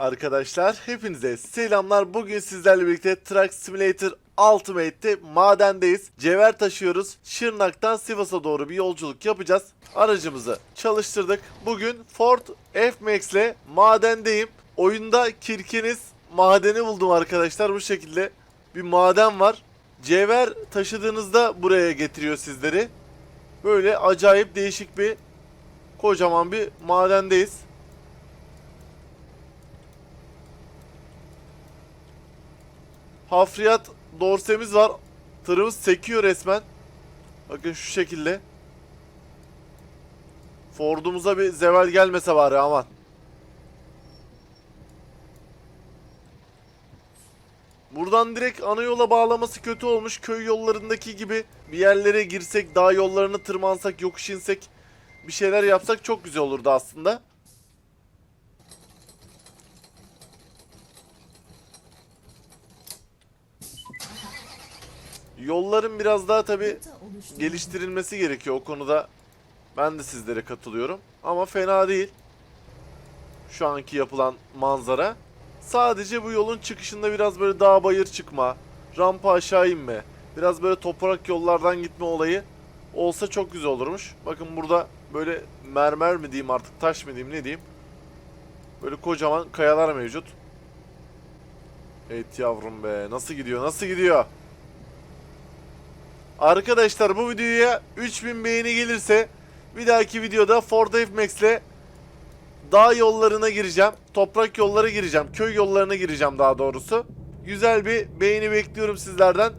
Arkadaşlar hepinize selamlar. Bugün sizlerle birlikte Truck Simulator Ultimate'te madendeyiz. Cevher taşıyoruz. Şırnak'tan Sivas'a doğru bir yolculuk yapacağız. Aracımızı çalıştırdık. Bugün Ford F-Max ile madendeyim. Oyunda Kirkenes madeni buldum arkadaşlar. Bu şekilde bir maden var. Cevher taşıdığınızda buraya getiriyor sizleri. Böyle acayip değişik bir kocaman bir madendeyiz. Hafriyat dorsemiz var. Tırımız sekiyor resmen. Bakın şu şekilde. Ford'umuza bir zeval gelmese bari aman. Buradan direkt ana yola bağlaması kötü olmuş. Köy yollarındaki gibi bir yerlere girsek, dağ yollarını tırmansak, yokuş insek, bir şeyler yapsak çok güzel olurdu aslında. Yolların biraz daha tabi geliştirilmesi gerekiyor o konuda. Ben de sizlere katılıyorum. Ama fena değil. Şu anki yapılan manzara. Sadece bu yolun çıkışında biraz böyle dağ bayır çıkma, rampa aşağı inme, biraz böyle toprak yollardan gitme olayı olsa çok güzel olurmuş. Bakın burada böyle mermer mi diyeyim artık taş mı diyeyim ne diyeyim. Böyle kocaman kayalar mevcut. Evet yavrum be nasıl gidiyor nasıl gidiyor. Arkadaşlar bu videoya 3000 beğeni gelirse bir dahaki videoda Ford F-Max ile dağ yollarına gireceğim. Toprak yollara gireceğim. Köy yollarına gireceğim daha doğrusu. Güzel bir beğeni bekliyorum sizlerden.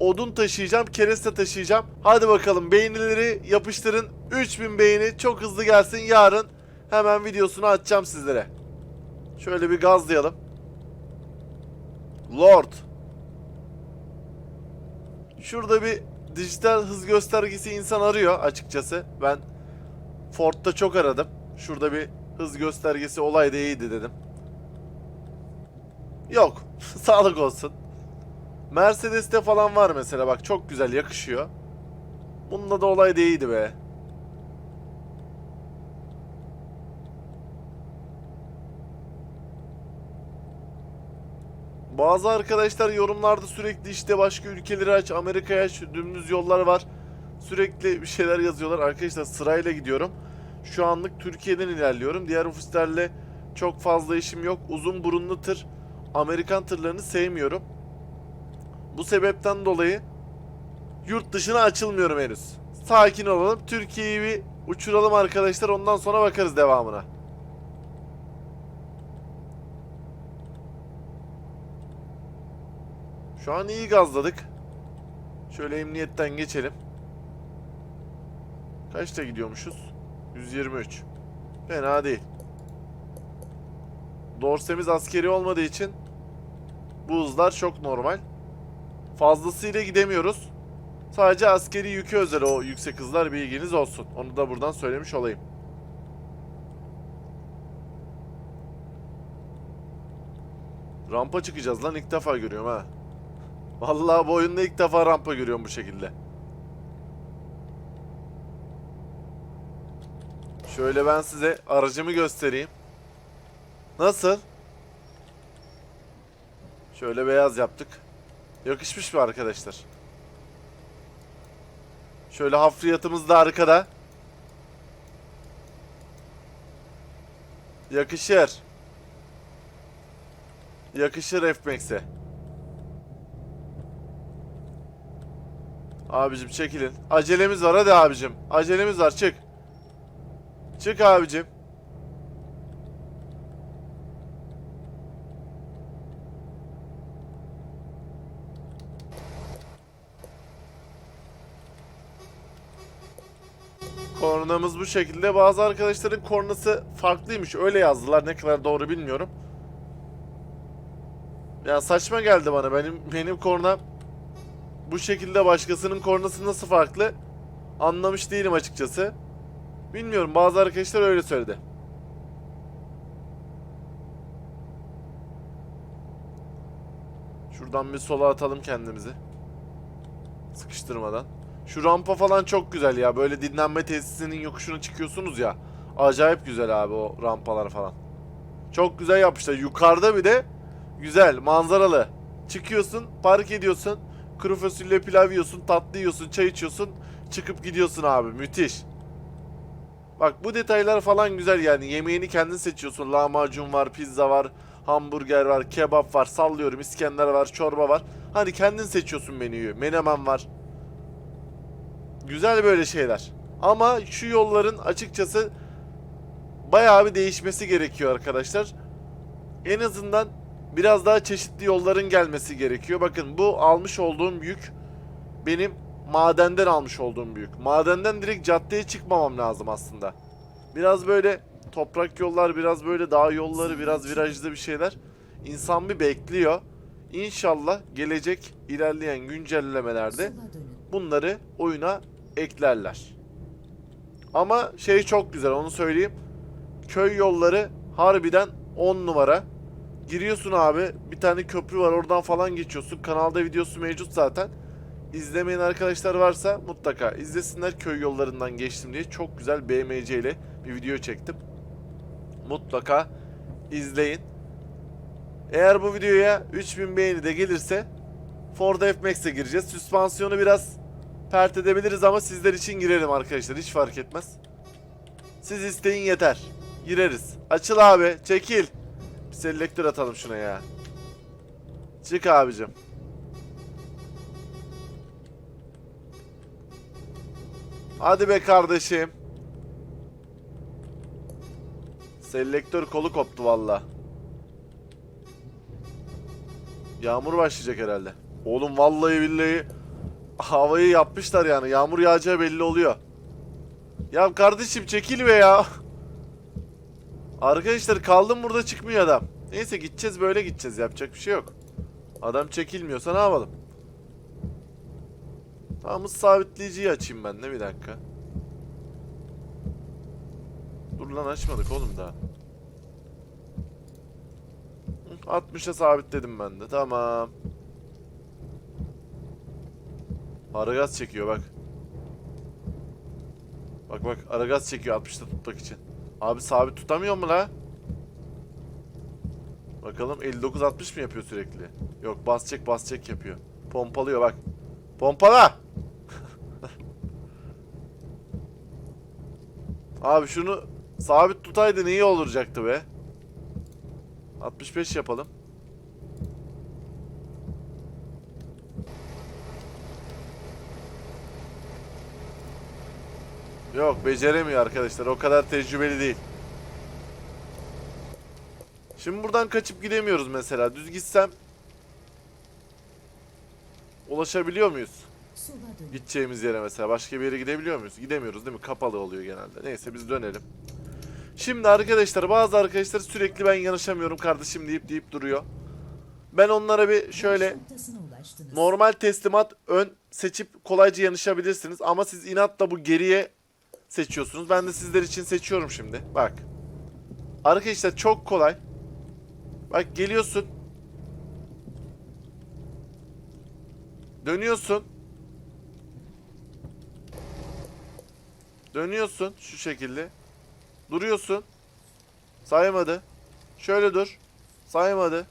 Odun taşıyacağım, kereste taşıyacağım. Hadi bakalım beğenileri yapıştırın. 3000 beğeni çok hızlı gelsin. Yarın hemen videosunu açacağım sizlere. Şöyle bir gazlayalım. Lord. Şurada bir dijital hız göstergesi insan arıyor açıkçası. Ben Ford'da çok aradım. Şurada bir hız göstergesi olaydı iyiydi dedim. Yok. Sağlık olsun. Mercedes'te falan var mesela bak çok güzel yakışıyor. Bunda da olay iyiydi be. Bazı arkadaşlar yorumlarda sürekli işte başka ülkeleri aç, Amerika'ya aç, dümdüz yollar var. Sürekli bir şeyler yazıyorlar. Arkadaşlar sırayla gidiyorum. Şu anlık Türkiye'den ilerliyorum. Diğer ofislerle çok fazla işim yok. Uzun burunlu tır, Amerikan tırlarını sevmiyorum. Bu sebepten dolayı yurt dışına açılmıyorum henüz. Sakin olalım. Türkiye'yi bir uçuralım arkadaşlar. Ondan sonra bakarız devamına. Şu an iyi gazladık. Şöyle emniyetten geçelim. Kaçta gidiyormuşuz? 123. Fena değil. Dorsemiz askeri olmadığı için bu hızlar çok normal. Fazlasıyla gidemiyoruz. Sadece askeri yükü özel o yüksek hızlar bir ilginiz olsun. Onu da buradan söylemiş olayım. Rampa çıkacağız lan ilk defa görüyorum ha. Vallahi bu oyunda ilk defa rampa görüyorum bu şekilde. Şöyle ben size aracımı göstereyim. Nasıl? Şöyle beyaz yaptık. Yakışmış mı arkadaşlar? Şöyle hafriyatımız da arkada. Yakışır. Yakışır F-Max'e. Abicim çekilin. Acelemiz var hadi abicim. Acelemiz var çık. Çık abicim. Kornamız bu şekilde. Bazı arkadaşların kornası farklıymış. Öyle yazdılar. Ne kadar doğru bilmiyorum. Ya saçma geldi bana. Benim benim kornam bu şekilde başkasının kornası nasıl farklı? Anlamış değilim açıkçası. Bilmiyorum bazı arkadaşlar öyle söyledi. Şuradan bir sola atalım kendimizi. Sıkıştırmadan. Şu rampa falan çok güzel ya. Böyle dinlenme tesisinin yokuşuna çıkıyorsunuz ya. Acayip güzel abi o rampalar falan. Çok güzel yapmışlar. Yukarıda bir de güzel manzaralı. Çıkıyorsun, park ediyorsun. Kuru fasulye pilav yiyorsun, tatlı yiyorsun, çay içiyorsun. Çıkıp gidiyorsun abi. Müthiş. Bak bu detaylar falan güzel yani. Yemeğini kendin seçiyorsun. Lahmacun var, pizza var, hamburger var, kebap var, sallıyorum, İskender var, çorba var. Hani kendin seçiyorsun menüyü. Menemen var. Güzel böyle şeyler. Ama şu yolların açıkçası bayağı bir değişmesi gerekiyor arkadaşlar. En azından biraz daha çeşitli yolların gelmesi gerekiyor. Bakın bu almış olduğum yük benim madenden almış olduğum büyük. Madenden direkt caddeye çıkmamam lazım aslında. Biraz böyle toprak yollar, biraz böyle dağ yolları, biraz virajlı bir şeyler. İnsan bir bekliyor. İnşallah gelecek ilerleyen güncellemelerde bunları oyuna eklerler. Ama şey çok güzel onu söyleyeyim. Köy yolları harbiden 10 numara. Giriyorsun abi bir tane köprü var oradan falan geçiyorsun. Kanalda videosu mevcut zaten. İzlemeyen arkadaşlar varsa mutlaka izlesinler köy yollarından geçtim diye. Çok güzel BMC ile bir video çektim. Mutlaka izleyin. Eğer bu videoya 3000 beğeni de gelirse Ford F-Max'e gireceğiz. Süspansiyonu biraz pert edebiliriz ama sizler için girerim arkadaşlar. Hiç fark etmez. Siz isteyin yeter. Gireriz. Açıl abi. Çekil. Selektör atalım şuna ya. Çık abicim. Hadi be kardeşim. Selektör kolu koptu valla. Yağmur başlayacak herhalde. Oğlum vallahi billahi havayı yapmışlar yani. Yağmur yağacağı belli oluyor. Ya kardeşim çekil be ya. Arkadaşlar kaldım burada çıkmıyor adam. Neyse gideceğiz böyle gideceğiz. Yapacak bir şey yok. Adam çekilmiyorsa ne yapalım? Tamam hız sabitleyiciyi açayım ben de bir dakika. Dur lan açmadık oğlum daha. Hı, 60'a sabitledim ben de. Tamam. Ara gaz çekiyor bak. Bak bak ara gaz çekiyor 60'ta tutmak için. Abi sabit tutamıyor mu la? Bakalım 59-60 mı yapıyor sürekli? Yok bas çek bas çek yapıyor. Pompalıyor bak. Pompala! Abi şunu sabit tutaydın iyi olacaktı be. 65 yapalım. Yok beceremiyor arkadaşlar. O kadar tecrübeli değil. Şimdi buradan kaçıp gidemiyoruz mesela. Düz gitsem ulaşabiliyor muyuz? Gideceğimiz yere mesela başka bir yere gidebiliyor muyuz? Gidemiyoruz değil mi? Kapalı oluyor genelde. Neyse biz dönelim. Şimdi arkadaşlar bazı arkadaşlar sürekli ben yanlışamıyorum kardeşim deyip deyip duruyor. Ben onlara bir şöyle normal teslimat ön seçip kolayca yanışabilirsiniz. Ama siz inatla bu geriye seçiyorsunuz. Ben de sizler için seçiyorum şimdi. Bak. Arkadaşlar çok kolay. Bak geliyorsun. Dönüyorsun. Dönüyorsun şu şekilde. Duruyorsun. Saymadı. Şöyle dur. Saymadı.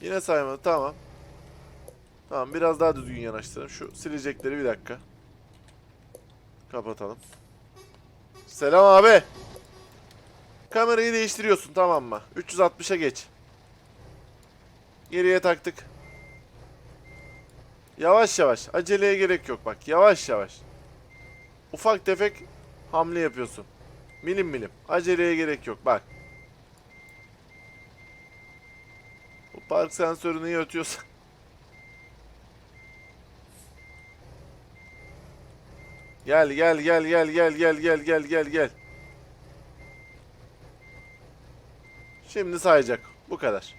Yine saymadı. Tamam. Tamam biraz daha düzgün yanaştıralım. Şu silecekleri bir dakika. Kapatalım. Selam abi. Kamerayı değiştiriyorsun tamam mı? 360'a geç. Geriye taktık. Yavaş yavaş. Aceleye gerek yok bak. Yavaş yavaş. Ufak tefek hamle yapıyorsun. Milim milim. Aceleye gerek yok bak. Bu park sensörü neyi Gel gel gel gel gel gel gel gel gel gel. Şimdi sayacak. Bu kadar.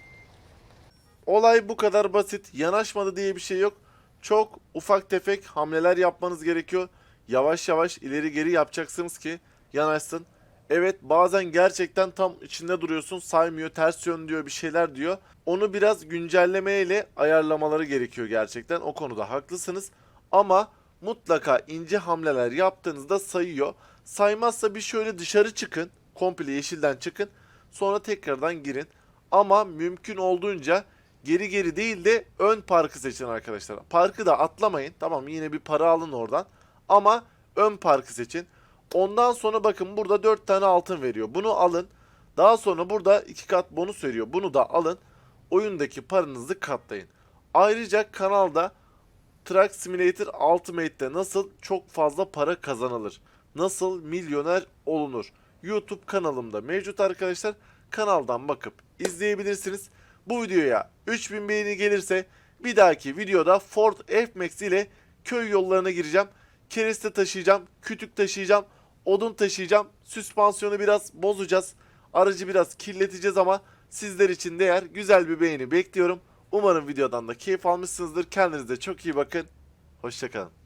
Olay bu kadar basit. Yanaşmadı diye bir şey yok. Çok ufak tefek hamleler yapmanız gerekiyor. Yavaş yavaş ileri geri yapacaksınız ki yanaşsın. Evet bazen gerçekten tam içinde duruyorsun saymıyor ters yön diyor bir şeyler diyor. Onu biraz güncellemeyle ayarlamaları gerekiyor gerçekten o konuda haklısınız. Ama mutlaka ince hamleler yaptığınızda sayıyor. Saymazsa bir şöyle dışarı çıkın komple yeşilden çıkın. Sonra tekrardan girin. Ama mümkün olduğunca geri geri değil de ön parkı seçin arkadaşlar. Parkı da atlamayın. Tamam yine bir para alın oradan. Ama ön parkı seçin. Ondan sonra bakın burada 4 tane altın veriyor. Bunu alın. Daha sonra burada 2 kat bonus veriyor. Bunu da alın. Oyundaki paranızı katlayın. Ayrıca kanalda Truck Simulator Ultimate'de nasıl çok fazla para kazanılır? Nasıl milyoner olunur? YouTube kanalımda mevcut arkadaşlar. Kanaldan bakıp izleyebilirsiniz. Bu videoya 3000 beğeni gelirse bir dahaki videoda Ford F-Max ile köy yollarına gireceğim. Kereste taşıyacağım, kütük taşıyacağım, odun taşıyacağım. Süspansiyonu biraz bozacağız. Aracı biraz kirleteceğiz ama sizler için değer. Güzel bir beğeni bekliyorum. Umarım videodan da keyif almışsınızdır. Kendinize çok iyi bakın. Hoşçakalın.